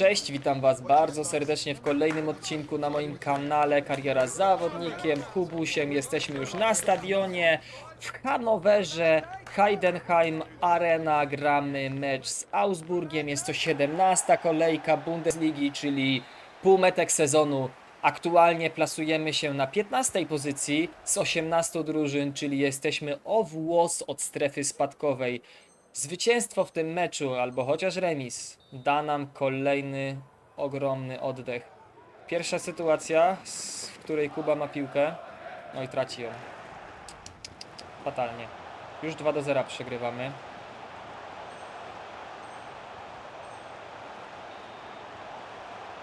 Cześć, witam Was bardzo serdecznie w kolejnym odcinku na moim kanale Kariera zawodnikiem Kubusiem. Jesteśmy już na stadionie w Hanowerze, Heidenheim Arena. Gramy mecz z Augsburgiem. Jest to 17 kolejka Bundesligi, czyli półmetek sezonu. Aktualnie plasujemy się na 15 pozycji z 18 drużyn, czyli jesteśmy o włos od strefy spadkowej. Zwycięstwo w tym meczu, albo chociaż remis, da nam kolejny ogromny oddech. Pierwsza sytuacja, w której Kuba ma piłkę, no i traci ją. Fatalnie. Już 2 do 0 przegrywamy.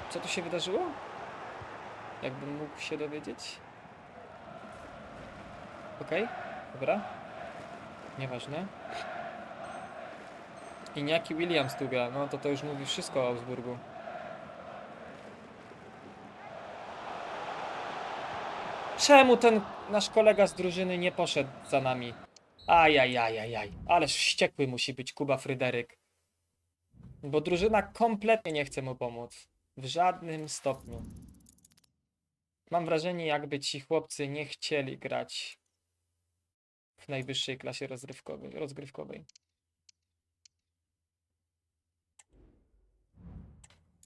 Co tu się wydarzyło? Jakbym mógł się dowiedzieć? Okej, dobra. Nieważne. Iniaki Williams tu gra, no to to już mówi wszystko o Augsburgu. Czemu ten nasz kolega z drużyny nie poszedł za nami? Ajajajajaj, ależ wściekły musi być Kuba Fryderyk. Bo drużyna kompletnie nie chce mu pomóc. W żadnym stopniu. Mam wrażenie, jakby ci chłopcy nie chcieli grać w najwyższej klasie rozgrywkowej.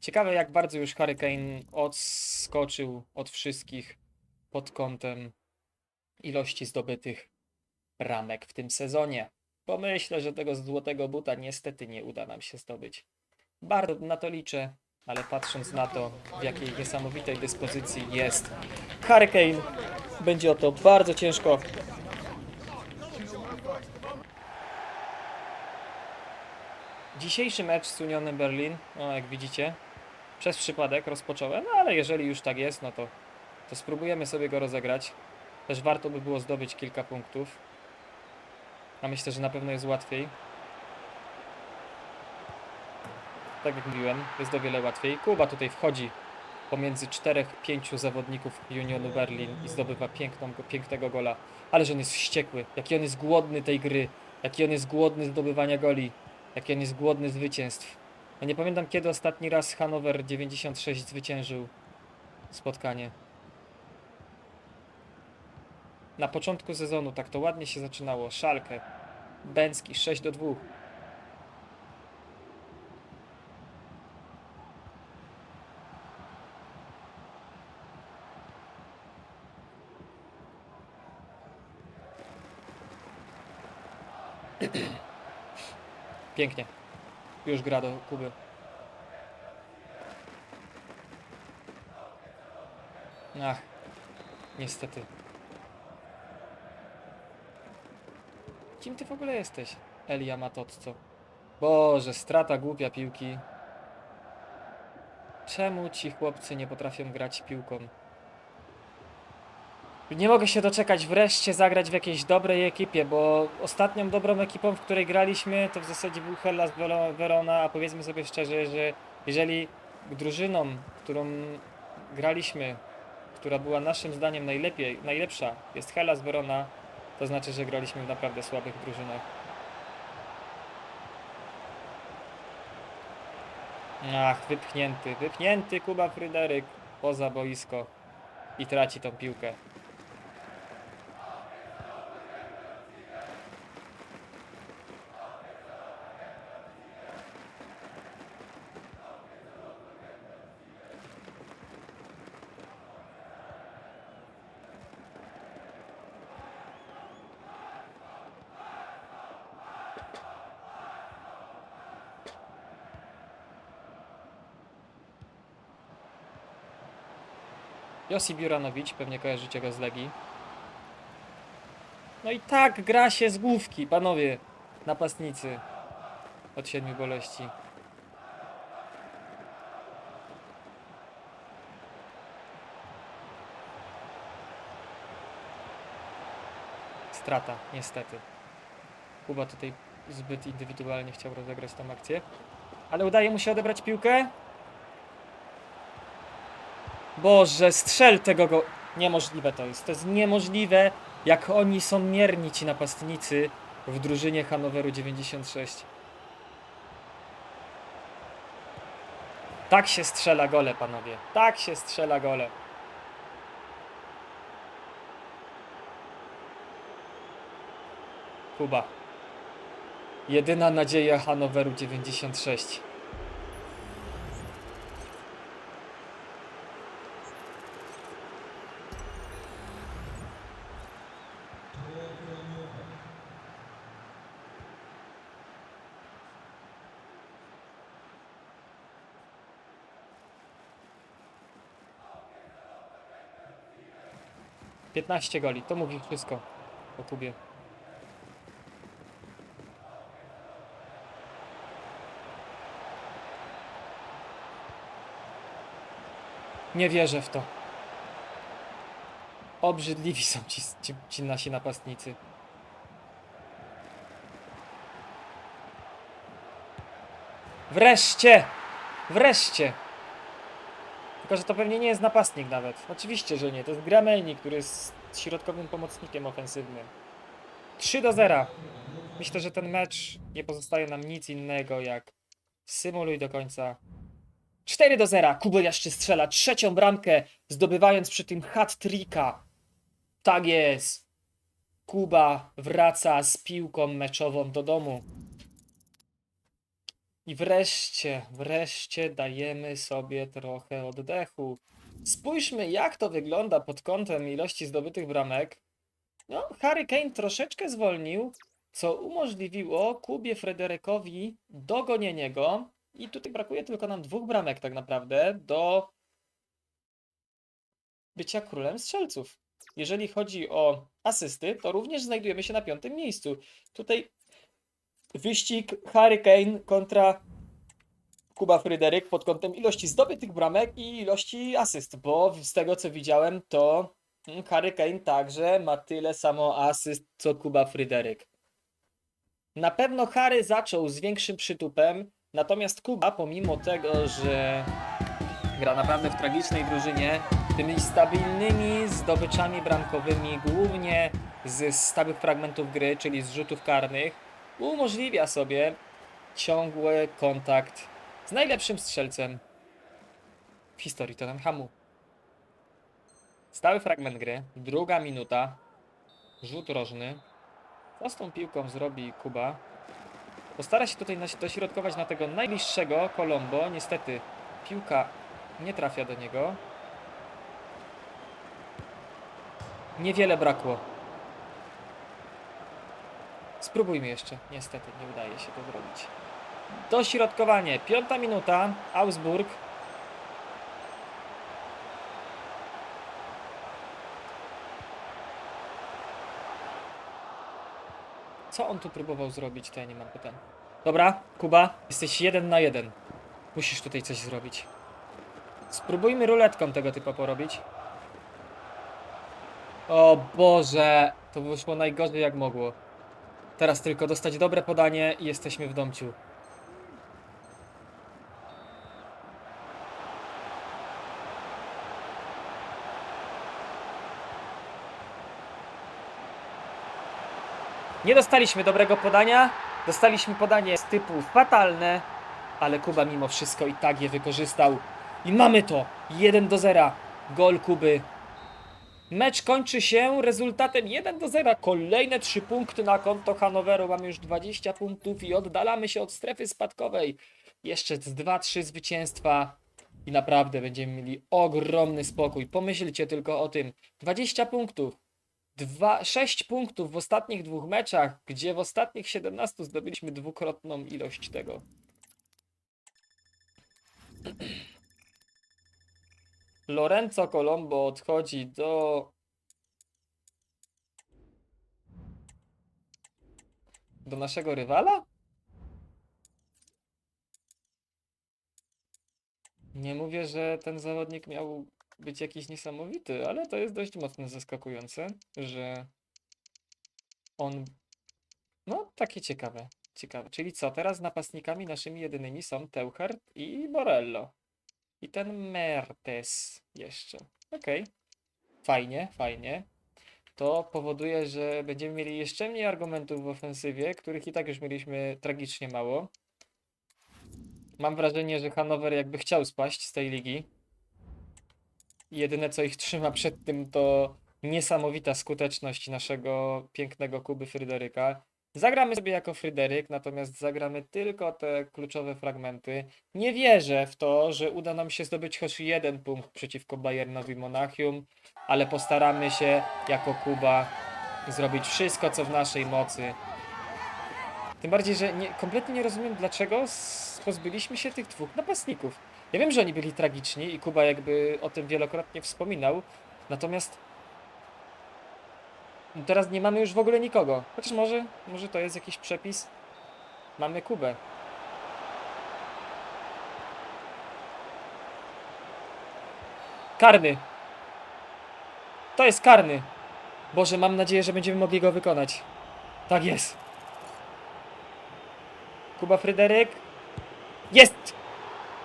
Ciekawe, jak bardzo już Hurricane odskoczył od wszystkich pod kątem ilości zdobytych bramek w tym sezonie. Bo myślę, że tego złotego buta niestety nie uda nam się zdobyć. Bardzo na to liczę, ale patrząc na to, w jakiej niesamowitej dyspozycji jest Hurricane, będzie o to bardzo ciężko. Dzisiejszy mecz z Unionem Berlin, no jak widzicie, przez przypadek rozpocząłem, no ale jeżeli już tak jest, no to, to spróbujemy sobie go rozegrać. Też warto by było zdobyć kilka punktów. A myślę, że na pewno jest łatwiej. Tak jak mówiłem, jest o wiele łatwiej. Kuba tutaj wchodzi pomiędzy czterech, pięciu zawodników Unionu Berlin i zdobywa piękną, pięknego gola. Ale że on jest wściekły, jaki on jest głodny tej gry, jaki on jest głodny zdobywania goli, jaki on jest głodny zwycięstw. Ja nie pamiętam kiedy ostatni raz Hanower 96 zwyciężył spotkanie. Na początku sezonu tak to ładnie się zaczynało. Szalkę, Bęcki 6 do 2. Pięknie. Już gra do Kuby. Ach, niestety. Kim ty w ogóle jesteś, Elia Matocco? Boże, strata głupia piłki. Czemu ci chłopcy nie potrafią grać piłką? Nie mogę się doczekać wreszcie zagrać w jakiejś dobrej ekipie, bo ostatnią dobrą ekipą, w której graliśmy, to w zasadzie był Hellas Verona, a powiedzmy sobie szczerze, że jeżeli drużyną, którą graliśmy, która była naszym zdaniem najlepiej, najlepsza, jest Hellas Verona, to znaczy, że graliśmy w naprawdę słabych drużynach. Ach, wypchnięty, wypchnięty Kuba Fryderyk poza boisko i traci tą piłkę. Josip Juranowicz, pewnie kojarzycie go z Legii. No i tak gra się z główki, panowie, napastnicy od siedmiu boleści. Strata, niestety. Kuba tutaj zbyt indywidualnie chciał rozegrać tą akcję. Ale udaje mu się odebrać piłkę. Boże, strzel tego go... Niemożliwe to jest. To jest niemożliwe, jak oni są mierni ci napastnicy w drużynie Hanoweru 96. Tak się strzela gole, panowie. Tak się strzela gole. Kuba. Jedyna nadzieja Hanoweru 96. Piętnaście goli, to mówi wszystko o Kubie. Nie wierzę w to. Obrzydliwi są ci, ci, ci nasi napastnicy. Wreszcie! Wreszcie! Tylko, że to pewnie nie jest napastnik nawet. Oczywiście, że nie. To jest Gramelnik, który jest środkowym pomocnikiem ofensywnym. 3 do 0. Myślę, że ten mecz nie pozostaje nam nic innego jak symuluj do końca 4 do 0. Kubel jeszcze strzela trzecią bramkę, zdobywając przy tym hat-tricka. Tak jest. Kuba wraca z piłką meczową do domu. I wreszcie, wreszcie dajemy sobie trochę oddechu. Spójrzmy, jak to wygląda pod kątem ilości zdobytych bramek. No, Harry Kane troszeczkę zwolnił, co umożliwiło Kubie Frederikowi dogonienie go. I tutaj brakuje tylko nam dwóch bramek tak naprawdę do bycia królem strzelców. Jeżeli chodzi o asysty, to również znajdujemy się na piątym miejscu. Tutaj wyścig Harry Kane kontra Kuba Fryderyk pod kątem ilości zdobytych bramek i ilości asyst, bo z tego co widziałem, to mm, Harry Kane także ma tyle samo asyst co Kuba Fryderyk. Na pewno Harry zaczął z większym przytupem, natomiast Kuba, pomimo tego, że gra naprawdę w tragicznej drużynie, tymi stabilnymi zdobyczami bramkowymi, głównie z stałych fragmentów gry, czyli z rzutów karnych, umożliwia sobie ciągły kontakt z najlepszym strzelcem w historii Tottenhamu. Stały fragment gry, druga minuta, rzut rożny. Co z tą piłką zrobi Kuba? Postara się tutaj dośrodkować na tego najbliższego Colombo. Niestety piłka nie trafia do niego. Niewiele brakło. Spróbujmy jeszcze. Niestety nie udaje się to zrobić. Dośrodkowanie. Piąta minuta. Augsburg. Co on tu próbował zrobić, to ja nie mam pytań. Dobra, Kuba, jesteś jeden na jeden. Musisz tutaj coś zrobić. Spróbujmy ruletką tego typu porobić. O Boże, to wyszło najgorzej jak mogło. Teraz tylko dostać dobre podanie i jesteśmy w domciu. Nie dostaliśmy dobrego podania. Dostaliśmy podanie z typu fatalne, ale Kuba mimo wszystko i tak je wykorzystał. I mamy to! 1 do 0. Gol Kuby. Mecz kończy się rezultatem 1 do 0. Kolejne 3 punkty na konto Hanoweru. Mamy już 20 punktów i oddalamy się od strefy spadkowej. Jeszcze z 2-3 zwycięstwa i naprawdę będziemy mieli ogromny spokój. Pomyślcie tylko o tym. 20 punktów. Dwa, 6 punktów w ostatnich dwóch meczach, gdzie w ostatnich 17 zdobyliśmy dwukrotną ilość tego. Lorenzo Colombo odchodzi do. Do naszego rywala? Nie mówię, że ten zawodnik miał być jakiś niesamowity, ale to jest dość mocno zaskakujące, że on. No, takie ciekawe. Ciekawe. Czyli co, teraz napastnikami naszymi jedynymi są Teuchert i Borello. I ten Mertes jeszcze. Okej. Fajnie, fajnie. To powoduje, że będziemy mieli jeszcze mniej argumentów w ofensywie, których i tak już mieliśmy tragicznie mało. Mam wrażenie, że Hanower jakby chciał spaść z tej ligi. Jedyne co ich trzyma przed tym to niesamowita skuteczność naszego pięknego Kuby Fryderyka. Zagramy sobie jako Fryderyk, natomiast zagramy tylko te kluczowe fragmenty. Nie wierzę w to, że uda nam się zdobyć choć jeden punkt przeciwko Bayernowi Monachium, ale postaramy się jako Kuba zrobić wszystko, co w naszej mocy. Tym bardziej, że nie, kompletnie nie rozumiem, dlaczego pozbyliśmy się tych dwóch napastników. Ja wiem, że oni byli tragiczni i Kuba jakby o tym wielokrotnie wspominał, natomiast teraz nie mamy już w ogóle nikogo. Chociaż może, może to jest jakiś przepis. Mamy Kubę. Karny. To jest karny. Boże, mam nadzieję, że będziemy mogli go wykonać. Tak jest. Kuba Fryderyk. Jest!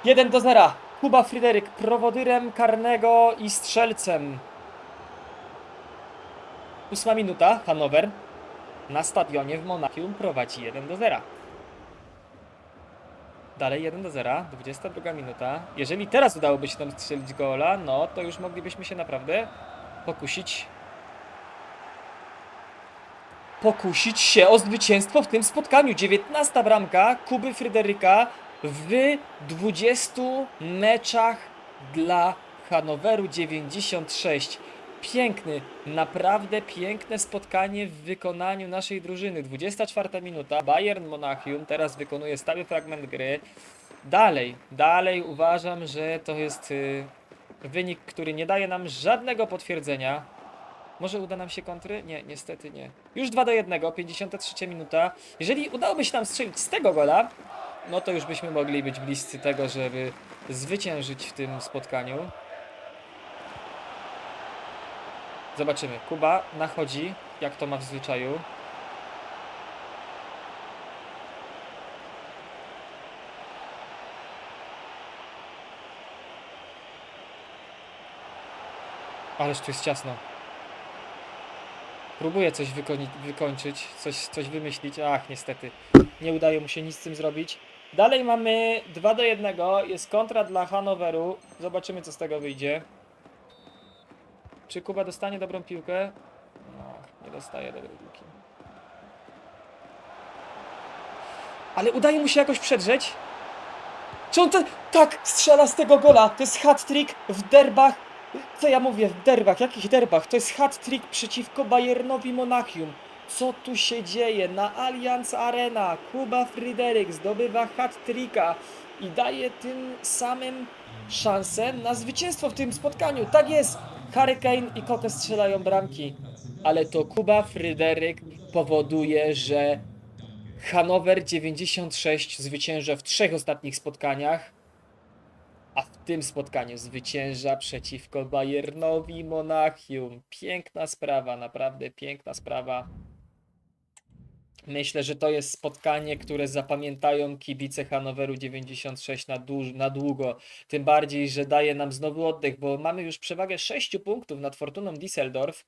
1 do 0. Kuba Fryderyk prowodyrem karnego i strzelcem. Ósma minuta. Hanower na stadionie w Monachium prowadzi 1 do 0. Dalej 1 do 0. 22 minuta. Jeżeli teraz udałoby się nam strzelić gola, no to już moglibyśmy się naprawdę pokusić pokusić się o zwycięstwo w tym spotkaniu. 19 bramka Kuby Fryderyka w 20 meczach dla Hanoweru 96. Piękny, naprawdę piękne spotkanie w wykonaniu naszej drużyny. 24 minuta, Bayern Monachium teraz wykonuje stały fragment gry. Dalej, dalej uważam, że to jest y, wynik, który nie daje nam żadnego potwierdzenia. Może uda nam się kontry? Nie, niestety nie. Już 2 do 1, 53 minuta. Jeżeli udałoby się nam strzelić z tego gola, no to już byśmy mogli być bliscy tego, żeby zwyciężyć w tym spotkaniu. Zobaczymy. Kuba nachodzi, jak to ma w zwyczaju. Ależ tu jest ciasno. Próbuję coś wykończyć, coś, coś wymyślić. Ach, niestety. Nie udaje mu się nic z tym zrobić. Dalej mamy 2 do 1. Jest kontra dla Hanoweru. Zobaczymy, co z tego wyjdzie. Czy Kuba dostanie dobrą piłkę? No, nie dostaje dobrej piłki. Ale udaje mu się jakoś przedrzeć. Czy on te... Tak, strzela z tego gola. To jest hat-trick w derbach. Co ja mówię? W derbach. Jakich derbach? To jest hat-trick przeciwko Bayernowi Monachium. Co tu się dzieje? Na Allianz Arena Kuba Fryderyk zdobywa hat-tricka i daje tym samym szansę na zwycięstwo w tym spotkaniu. Tak jest! Hurricane i Koke strzelają bramki, ale to Kuba Fryderyk powoduje, że Hanower 96 zwycięża w trzech ostatnich spotkaniach, a w tym spotkaniu zwycięża przeciwko Bayernowi Monachium. Piękna sprawa, naprawdę piękna sprawa. Myślę, że to jest spotkanie, które zapamiętają kibice Hanoweru 96 na, dłuż, na długo. Tym bardziej, że daje nam znowu oddech, bo mamy już przewagę 6 punktów nad Fortuną Düsseldorf.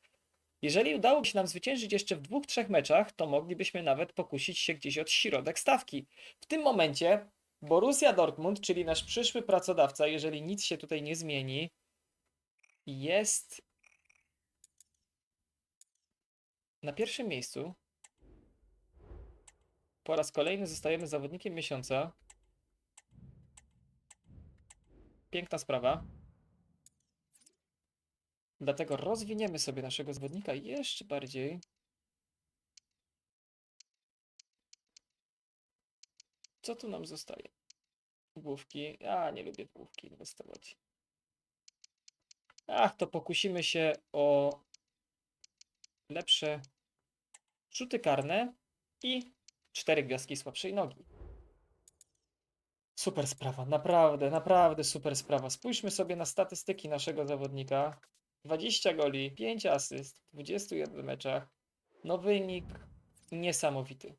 Jeżeli udałoby się nam zwyciężyć jeszcze w dwóch, trzech meczach, to moglibyśmy nawet pokusić się gdzieś od środek stawki. W tym momencie Borussia Dortmund, czyli nasz przyszły pracodawca, jeżeli nic się tutaj nie zmieni, jest na pierwszym miejscu. Po raz kolejny zostajemy zawodnikiem miesiąca. Piękna sprawa. Dlatego rozwiniemy sobie naszego zawodnika jeszcze bardziej. Co tu nam zostaje? Główki. Ja nie lubię główki inwestować. Ach, to pokusimy się o lepsze rzuty karne i cztery gwiazdki słabszej nogi. Super sprawa, naprawdę, naprawdę super sprawa. Spójrzmy sobie na statystyki naszego zawodnika. 20 goli, 5 asyst w 21 meczach. No wynik niesamowity.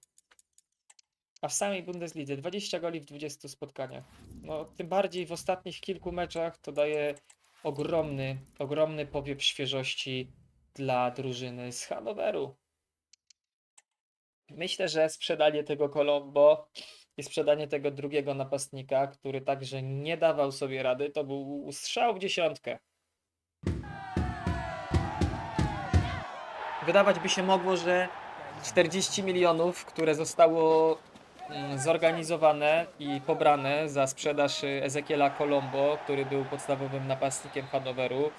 A w samej Bundeslidze 20 goli w 20 spotkaniach. No tym bardziej w ostatnich kilku meczach to daje ogromny, ogromny powiew świeżości dla drużyny z Hanoweru. Myślę, że sprzedanie tego Colombo i sprzedanie tego drugiego napastnika, który także nie dawał sobie rady, to był strzał w dziesiątkę. Wydawać by się mogło, że 40 milionów, które zostało mm, zorganizowane i pobrane za sprzedaż Ezekiela Colombo, który był podstawowym napastnikiem Hanoweru,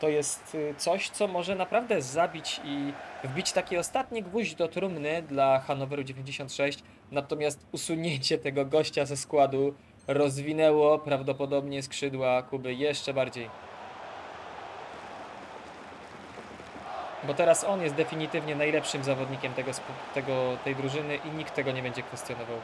to jest y, coś, co może naprawdę zabić i wbić taki ostatni gwóźdź do trumny dla Hanoweru 96. Natomiast usunięcie tego gościa ze składu rozwinęło prawdopodobnie skrzydła Kuby jeszcze bardziej. Bo teraz on jest definitywnie najlepszym zawodnikiem tego, tego, tej drużyny i nikt tego nie będzie kwestionował.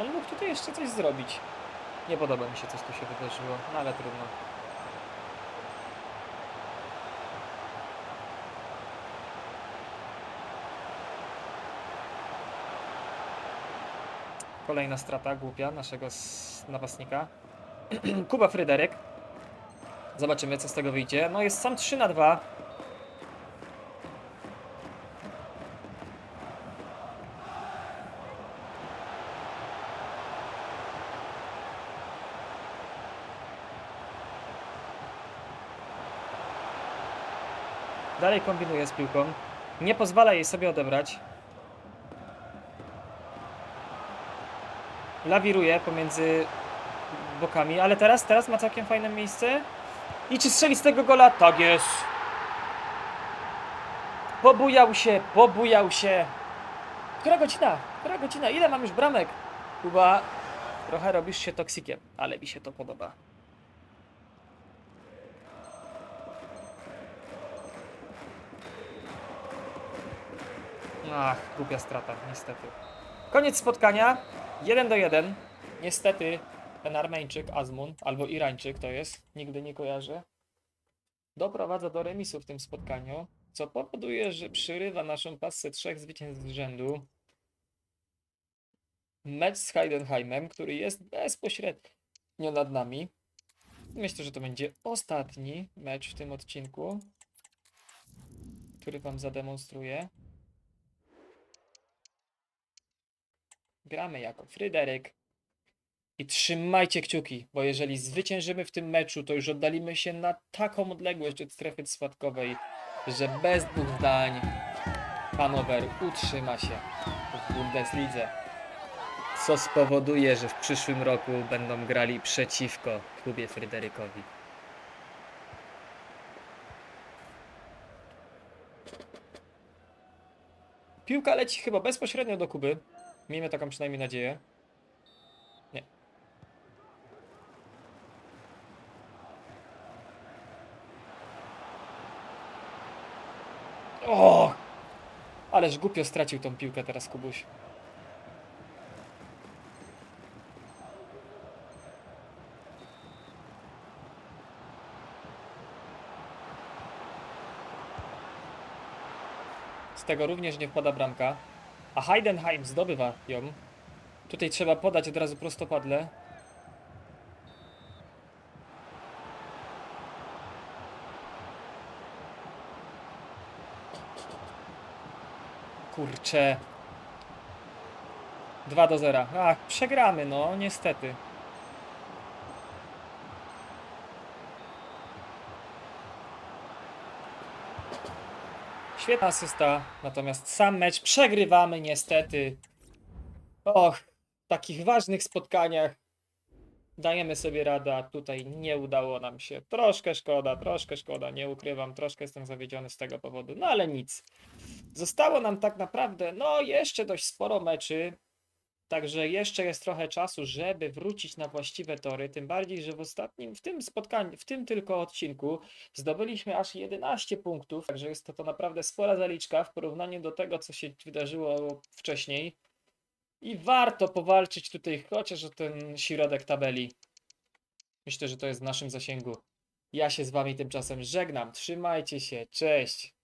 On mógł tutaj jeszcze coś zrobić. Nie podoba mi się, coś tu się wydarzyło, no ale trudno. Kolejna strata głupia naszego napastnika. Kuba Fryderyk. Zobaczymy, co z tego wyjdzie. No jest sam 3 na 2. Dalej kombinuje z piłką. Nie pozwala jej sobie odebrać. Lawiruje pomiędzy bokami, ale teraz, teraz ma całkiem fajne miejsce. I czy strzeli z tego gola? Tak jest. Pobujał się, pobujał się. Która godzina? Która godzina? Ile mam już bramek? Kuba, trochę robisz się toksikiem, ale mi się to podoba. Ach, głupia strata, niestety. Koniec spotkania. 1 do 1. Niestety ten Armeńczyk, Azmun, albo Irańczyk to jest, nigdy nie kojarzę, doprowadza do remisu w tym spotkaniu, co powoduje, że przyrywa naszą pasę trzech zwycięstw z rzędu. Mecz z Heidenheimem, który jest bezpośrednio nad nami. Myślę, że to będzie ostatni mecz w tym odcinku, który Wam zademonstruję. Gramy jako Fryderyk. I trzymajcie kciuki, bo jeżeli zwyciężymy w tym meczu, to już oddalimy się na taką odległość od strefy spadkowej, że bez dwóch zdań Hanower utrzyma się w Bundeslidze. Co spowoduje, że w przyszłym roku będą grali przeciwko klubie Fryderykowi. Piłka leci chyba bezpośrednio do Kuby. Miejmy taką przynajmniej nadzieję. Nie. O! Ależ głupio stracił tą piłkę teraz Kubuś. Z tego również nie wpada bramka. A Heidenheim zdobywa ją. Tutaj trzeba podać od razu prostopadle. Kurczę. 2 do 0. Ach, przegramy, no, niestety. Świetna asysta, natomiast sam mecz przegrywamy niestety. Och, w takich ważnych spotkaniach dajemy sobie radę, a tutaj nie udało nam się. Troszkę szkoda, troszkę szkoda, nie ukrywam, troszkę jestem zawiedziony z tego powodu, no ale nic. Zostało nam tak naprawdę, no jeszcze dość sporo meczy, także jeszcze jest trochę czasu, żeby wrócić na właściwe tory, tym bardziej, że w ostatnim, w tym spotkaniu, w tym tylko odcinku zdobyliśmy aż 11 punktów, także jest to, to naprawdę spora zaliczka w porównaniu do tego, co się wydarzyło wcześniej. I warto powalczyć tutaj chociaż o ten środek tabeli. Myślę, że to jest w naszym zasięgu. Ja się z wami tymczasem żegnam. Trzymajcie się. Cześć.